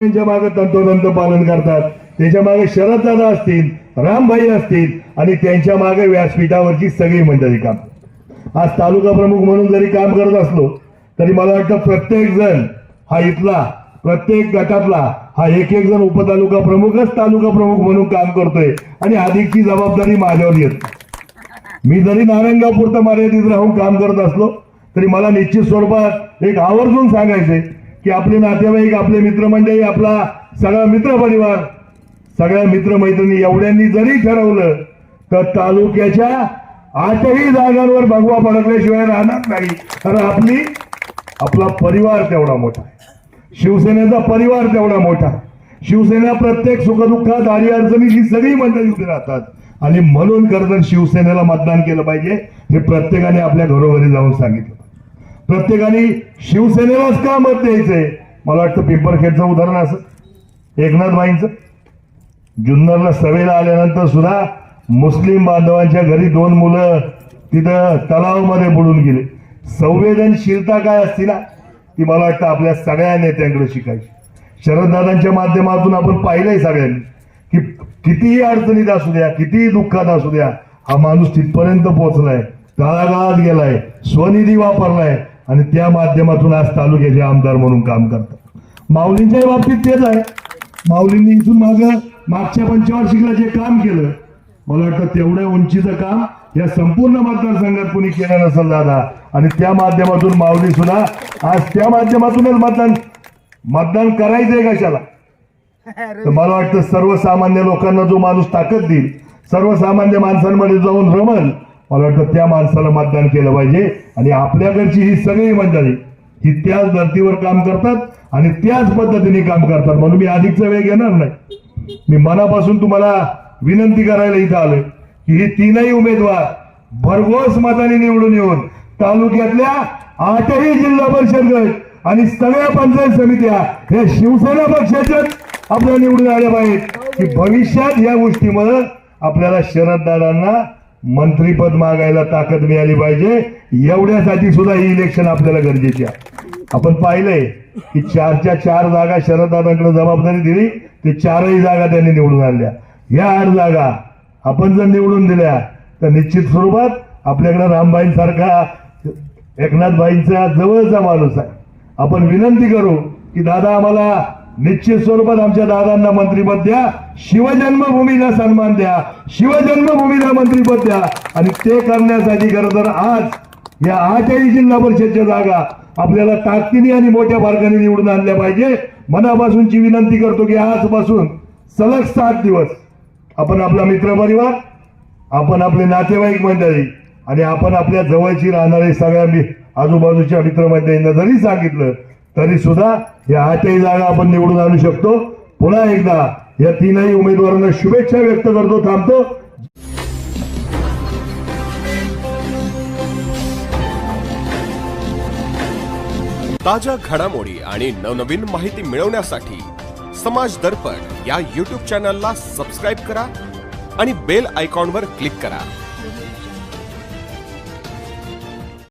त्यांच्या मागे तंतोतंत पालन करतात. त्याच्यामागे शरददादा असतील रामभाई असतील आणि त्यांच्या मागे व्यासपीठावरची सगळी मंडळी काम आज तालुका प्रमुख म्हणून जरी काम करत असलो तरी मला वाटतं प्रत्येक जण हा इथला प्रत्येक गटातला हा एक एक जण उपतालुका प्रमुखच तालुका प्रमुख म्हणून काम करतोय आणि अधिकची जबाबदारी माझ्यावर येत मी जरी नारायणगावपुरतं मर्यादित राहून काम करत असलो तरी मला निश्चित स्वरूपात एक आवर्जून सांगायचे की आपले नातेवाईक आपले मित्रमंडळी आपला सगळा मित्रपरिवार सगळ्या मित्रमैत्रिणी एवढ्यांनी जरी ठरवलं तर तालुक्याच्या आठही जागांवर भगवा फडकल्याशिवाय राहणार नाही. कारण आपली आपला परिवार तेवढा मोठा आहे. शिवसेनेचा परिवार तेवढा मोठा शिवसेना प्रत्येक सुखदुःखात आडी अडचणी ही सगळी मंडळी उभी राहतात. आणि म्हणून खरं तर शिवसेनेला मतदान केलं पाहिजे हे प्रत्येकाने आपल्या घरोघरी जाऊन सांगितलं प्रत्येकाने शिवसेनेलाच का मत द्यायचंय? मला वाटतं पिंपरखेडचं उदाहरण असं. एकनाथबाईंचं. जुन्नरला सभेला आल्यानंतर सुद्धा मुस्लिम बांधवांच्या घरी दोन मुलं तिथं तलावमध्ये बुडून गेले. संवेदनशीलता काय असती ना ती मला वाटतं आपल्या सगळ्या नेत्यांकडे शिकायची. शरददादांच्या माध्यमातून आपण पाहिलंय सगळ्यांनी की कितीही अडचणीत असू द्या कितीही दुःखात असू द्या हा माणूस तिथपर्यंत पोहोचलाय. तळागाळात गेलाय स्वनिधी वापरलाय आणि त्या माध्यमातून आज तालुक्याचे आमदार म्हणून काम करतात. माऊलींच्याही बाबतीत तेच आहे. माऊलींनी इथून माग मागच्या पंचवार्षिकला जे काम केलं मला वाटतं तेवढ्या उंचीचं काम या संपूर्ण मतदारसंघात कोणी केलं नसेल दादा. आणि त्या माध्यमातून माऊली सुद्धा आज त्या माध्यमातूनच मतदान मतदान करायचंय कशाला? तर मला वाटतं सर्वसामान्य लोकांना जो माणूस ताकद देईल सर्वसामान्य माणसांमध्ये जाऊन रमल मला वाटतं त्या माणसाला मतदान केलं पाहिजे. आणि आपल्याकडची ही सगळी मंडळी ही त्याच धर्तीवर काम करतात आणि त्याच पद्धतीने काम करतात. म्हणून मी अधिकचा वेळ घेणार नाही. मी मनापासून तुम्हाला विनंती करायला इथं आलोय की ही तीनही उमेदवार भरघोस मताने निवडून येऊन तालुक्यातल्या आठही जिल्हा परिषद गट आणि सगळ्या पंचायत समित्या या शिवसेना पक्षाच्याच आपल्या निवडून आल्या पाहिजेत. की भविष्यात या गोष्टीमुळे आपल्याला शरददादांना मंत्रीपद मागायला ताकद मिळाली पाहिजे एवढ्यासाठी सुद्धा ही इलेक्शन आपल्याला गरजेची आहे. आपण पाहिलंय की चारच्या चार जागा शरददादांकडे जबाबदारी दिली ते चारही जागा त्यांनी निवडून आणल्या. ह्या आठ जागा आपण जर निवडून दिल्या तर निश्चित स्वरूपात आपल्याकडे रामबाईंसारखा एकनाथबाईंचा जवळचा माणूस आहे. आपण विनंती करू की दादा आम्हाला निश्चित स्वरूपात आमच्या दादांना मंत्रीपद द्या. शिवजन्मभूमीला सन्मान द्या. शिवजन्मभूमीला मंत्रीपद द्या. आणि ते करण्यासाठी खरं तर आज या आजही जिल्हा परिषदच्या जागा आपल्याला ताकदीने आणि मोठ्या मार्गाने निवडून आणल्या पाहिजे. मनापासूनची विनंती करतो की आजपासून सलग सात दिवस आपण आपला मित्रपरिवार आपण आपले नातेवाईक मंडळी आणि आपण आपल्या जवळची राहणारे सगळ्या मी आजूबाजूच्या मित्रमंडळींना जरी सांगितलं तरी सुद्धा या आठही जागा आपण निवडून आणू शकतो. पुन्हा एकदा या तीनही उमेदवारांना शुभेच्छा व्यक्त करतो थांबतो. ताज्या घडामोडी आणि नवनवीन माहिती मिळवण्यासाठी समाज दर्पण या यूट्यूब चॅनलला सबस्क्राईब करा आणि बेल आयकॉनवर क्लिक करा.